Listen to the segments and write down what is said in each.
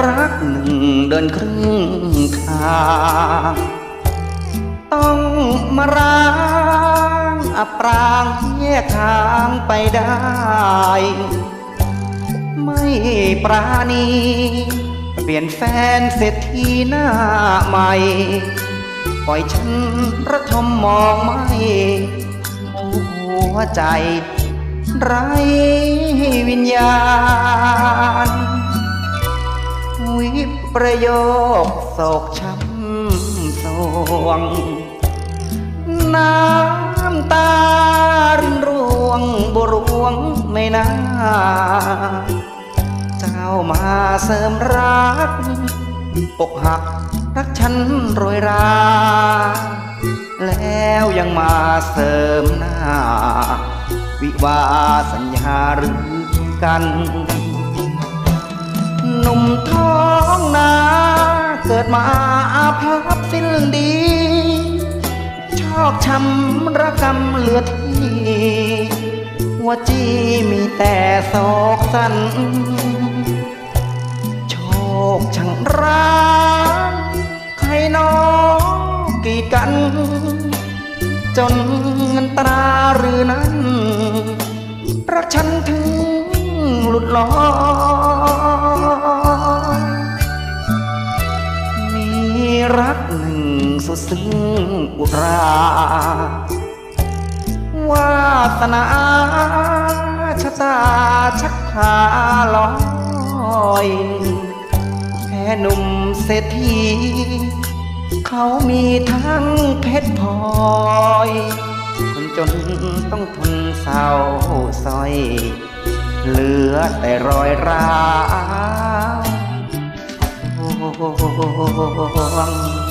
รักหนึ่งเดินครึ่งทางต้องมาร้างอับปรางแยกทางไปได้ ไม่ปราณี เปลี่ยนแฟนเศรษฐีหน้าใหม่ ปล่อยฉันระทมมองไม่หัวใจ ไร ประโยคโศกช้ำสวง น้ำตารร่วงบุรวงไม่น่าเจ้ามาเสริมรักปกหักรักฉันโรยรา แล้วยังมาเสริมหน้า วิวาสัญญาหรือกัน หนุ่มท้องนาเกิดมาอาภัพสิ้นดี ชอบช้ำระกำเหลือที่หัวจีมีแต่โศกสัน โชคช่างร้ายใครหนองกีดกัน จนเงินตราหรือนั้น รักฉันถึงหลุดลอย รักหนึ่งสุดซึ้งอุรา วาสนาชะตาชักพาลอยแค่หนุ่มเศรษฐีเขามีทั้งเพชรพลอยคนจนต้องทนเศร้าซอย เหลือแต่รอยร้าว วง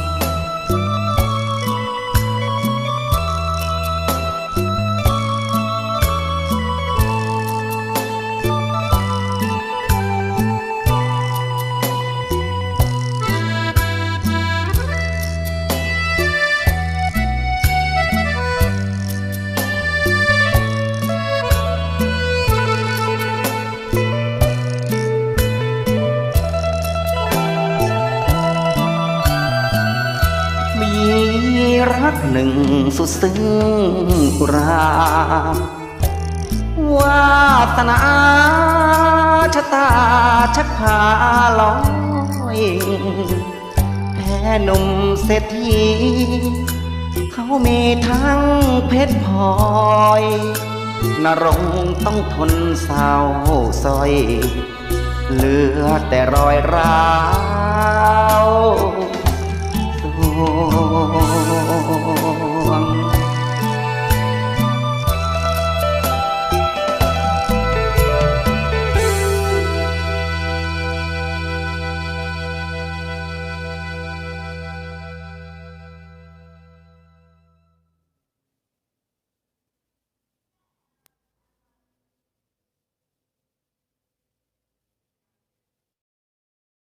รักหนึ่งสุดซึ้งอุราวาสนาชะตาชักพาลอยแพ้หนุ่มเศรษฐีเขามีทั้งเพชรพลอยนรงต้องทนเศร้าซอย เหลือแต่รอยร้าว